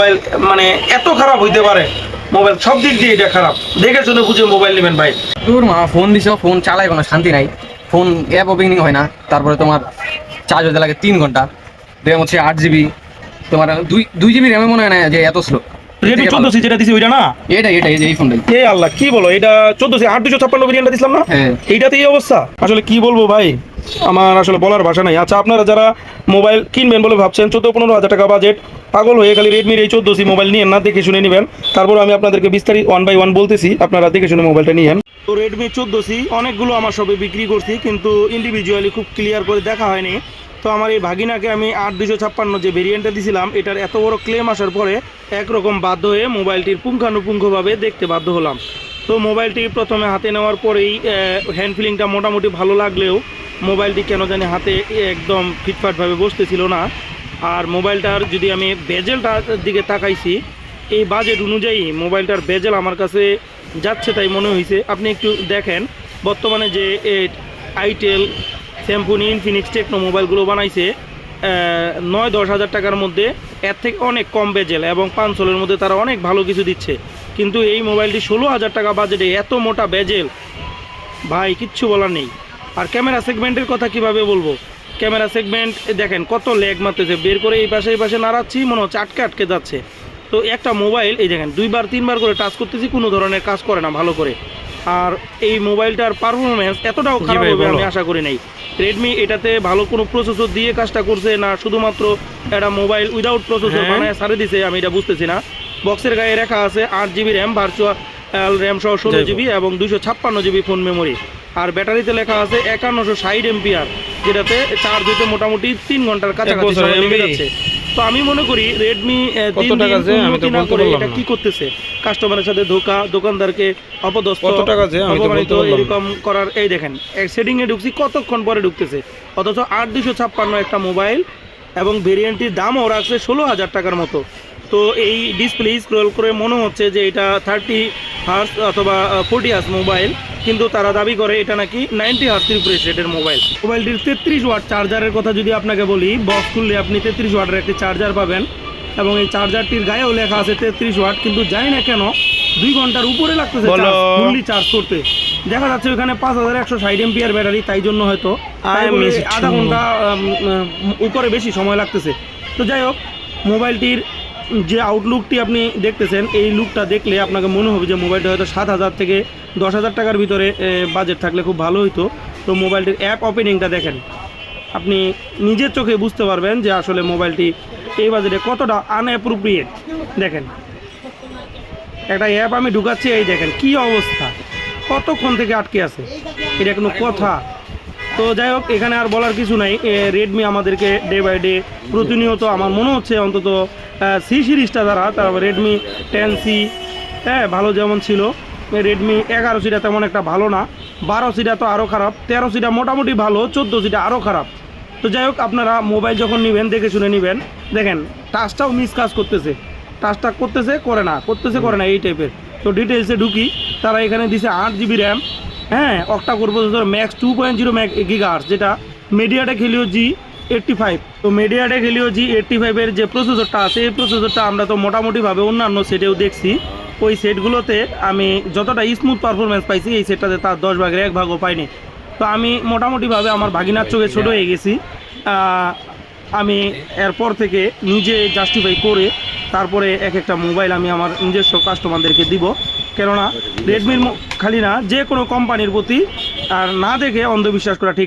Mobile মানে এত খারাপ হইতে পারে, মোবাইল সব দিক দিয়ে এটা খারাপ। দেখে শুনে বুঝে মোবাইল নেবেন ভাই। তোর মা ফোন দিছ ফোন চালায় কোনো শান্তি নাই। ফোন অ্যাপ ওপেনিং হয় না, তারপরে তোমার চার্জ হতে লাগে তিন ঘণ্টা। র্যাম হচ্ছে আট জিবি তোমার দুই দুই জিবি র্যামে মনে হয় না যে এত স্লো রেডমি চোদ্দ সি যেটা দিছি ওইটা না? এটা এটা এই যে এই আল্লাহ কি বলো এটা চোদ্দ সি আট দুশো ছাপ্পান্ন ভেরিয়েন্টটা দিছিলাম না? এইটাতে এই অবস্থা? আসলে কি বলব ভাই? আমার আসলে বলার ভাষা নাই। আচ্ছা আপনারা যারা মোবাইল কিনবেন বলে ভাবছেন চোদ্দ পনেরো হাজার টাকা বাজেট পাগল হয়ে খালি রেডমির এই চোদ্দ সি মোবাইল নিয়েন না দেখে শুনে নেবেন। তারপর আমি আপনাদেরকে বিস্তারিত ওয়ান বাই ওয়ান বলতেছি আপনারা দেখে শুনে মোবাইলটা নিয়েন। তো রেডমি চোদ্দ সি অনেকগুলো আমার সবে বিক্রি করছি কিন্তু ইন্ডিভিজুয়ালি খুব ক্লিয়ার করে দেখা হয়নি। তো আমার এই ভাগিনাকে আমি আট দুশো ছাপ্পান্ন যে ভেরিয়েন্টটা দিছিলাম, এটার এত বড় ক্লেম আসার পরে একরকম বাধ্য হয়ে মোবাইলটির পুঙ্খানুপুঙ্খভাবে দেখতে বাধ্য হলাম। তো মোবাইলটি প্রথমে হাতে নেওয়ার পরেই হ্যান্ড ফিলিংটা মোটামুটি ভালো লাগলেও মোবাইলটি কেন জানি হাতে একদম ফিটফাটভাবে বসতেছিল না। আর মোবাইলটার যদি আমি বেজেলটার দিকে তাকাইছি, এই বাজেট অনুযায়ী মোবাইলটার বেজেল আমার কাছে যাচ্ছে তাই মনে হয়েছে আপনি একটু দেখেন, বর্তমানে যে আইটেল স্যামসুং ইনফিনিক্স টেকনো মোবাইলগুলো বানাইছে নয় দশ হাজার টাকার মধ্যে। এর থেকে অনেক কম বেজেল এবং পাঁচশোলের মধ্যে তারা অনেক ভালো কিছু দিচ্ছে। কিন্তু এই মোবাইলটি ষোলো হাজার টাকা বাজেটে এত মোটা বেজেল। ভাই, কিচ্ছু বলার নেই। আর ক্যামেরা সেগমেন্টের কথা কীভাবে বলব? ক্যামেরা সেগমেন্ট দেখেন, কত ল্যাগ মারতেছে। বের করে এই পাশে এই পাশে নাড়াচ্ছি, মনে হচ্ছে আটকে আটকে যাচ্ছে। তো একটা মোবাইল, এই দেখেন, দুইবার, তিনবার করে টাচ করতেছি, কোনো ধরনের কাজ করে না, ভালো করে। আর এই মোবাইলটার পারফরমেন্স এতটাও খারাপ হবে আমি আশা করি নাই। রেডমি এটাতে ভালো কোনো প্রসেসর দিয়ে কাজটা করছে না শুধুমাত্র একটা মোবাইল উইদাউট প্রসেসর। বানায় সারে দিছে আমি এটা বুঝতেছি না। বক্সের গায়ে রেখা আছে আট জিবি র্যাম ভার্চুয়াল র্যাম সহ ষোলো জিবি এবং দুশো ছাপ্পান্ন জিবি ফোন মেমোরি আর ব্যাটারিতে লেখা আছে একান্নশো ষাট এমপিআর যেটাতে চার্জ হইতে মোটামুটি তিন ঘণ্টার কাছাকাছি সময় লেগে যাচ্ছে। তো আমি মনে করি রেডমি? না করে এটা কি করতেছে? কাস্টমারের সাথে ধোকা দোকানদারকে অপদস্থ অপমানিত। এরকম করার এই দেখেন সেটিং এ ঢুকছি কতক্ষণ পরে ঢুকতেছে? অথচ আট দুশো ছাপ্পান্ন একটা মোবাইল এবং ভেরিয়েন্টটির দামও রাখছে ষোলো হাজার টাকার মতো। তো এই ডিসপ্লে স্ক্রল করে মনে হচ্ছে যে এটা থার্টি হার্স অথবা ফোর্টি হার্স মোবাইল কিন্তু তারা দাবি করে এটা নাকি নাইনটি হার্স রিফ্রেশ রেটের মোবাইল। মোবাইলটির তেত্রিশ ওয়াট চার্জারের কথা যদি আপনাকে বলি বক্স খুললে আপনি তেত্রিশ ওয়াটের একটি চার্জার পাবেন এবং এই চার্জারটির গায়েও লেখা আছে তেত্রিশ ওয়াট কিন্তু জানি না কেন দুই ঘণ্টার উপরে লাগতেছে। ফুললি চার্জ করতে। দেখা যাচ্ছে ওখানে পাঁচ হাজার একশো ষাট এমপিআর ব্যাটারি তাই জন্য হয়তো আধা ঘণ্টা উপরে বেশি সময় লাগতেছে। তো যাই হোক মোবাইলটির যে আউটলুকটি আপনি দেখতেছেন, এই লুকটা দেখলে আপনাকে মনে হবে যে মোবাইলটা হয়তো সাত হাজার থেকে দশ হাজার টাকার ভিতরে বাজেট থাকলে খুব ভালো হতো তো মোবাইলটির অ্যাপ ওপেনিংটা দেখেন। আপনি নিজের চোখে বুঝতে পারবেন যে আসলে মোবাইলটি এই বাজেটে কতটা আনঅ্যাপ্রোপ্রিয়েট দেখেন, একটা অ্যাপ আমি ঢুকাচ্ছি, এই দেখেন কি অবস্থা। কতক্ষণ থেকে আটকে আছে? এটা কোনো কথা। তো যাই হোক, এখানে আর বলার কিছু নাই। রেডমি আমাদেরকে ডে বাই ডে প্রতিনিয়ত আমার মনে হচ্ছে অন্তত সি সিরিজটা দ্বারা তারপর রেডমি টেন সি হ্যাঁ ভালো যেমন ছিল। রেডমি এগারো সিটা তেমন একটা ভালো না। বারো সিটা তো আরও খারাপ, তেরো সিটা মোটামুটি ভালো, চোদ্দ সিটা আরও খারাপ। তো যাই হোক, আপনারা মোবাইল যখন নেবেন, দেখে শুনে নেবেন। দেখেন টাচটাও মিস কাজ করতেছে। টাচটা করতেছে, করে না, করতেছে, করে না, এই টাইপের তো ডিটেলসে ঢুকি। তারা এখানে দিছে আট জিবি র্যাম হ্যাঁ octa core processor max two point zero Mac গিগার্স যেটা MediaTek Helio G eighty five তো মিডিয়াটেক হেলিও জি এইট্টি ফাইভের যে প্রসেসরটা আছে, এই প্রসেসরটা আমরা তো মোটামুটিভাবে অন্যান্য সেটেও দেখছি। ওই সেটগুলোতে আমি যতটা স্মুথ পারফরমেন্স পাইছি, এই সেটটাতে তার দশ ভাগের এক ভাগও পাইনি। তো আমি মোটামুটিভাবে আমার ভাগিনার চোখে ছোটো হয়ে গেছি। আমি এরপর থেকে নিজে জাস্টিফাই করে তারপরে এক একটা মোবাইল আমি আমার নিজস্ব কাস্টমারদেরকে দিব। কেননা রেডমির খালি না যে কোনো কোম্পানির প্রতি আর না দেখে অন্ধবিশ্বাস করা ঠিক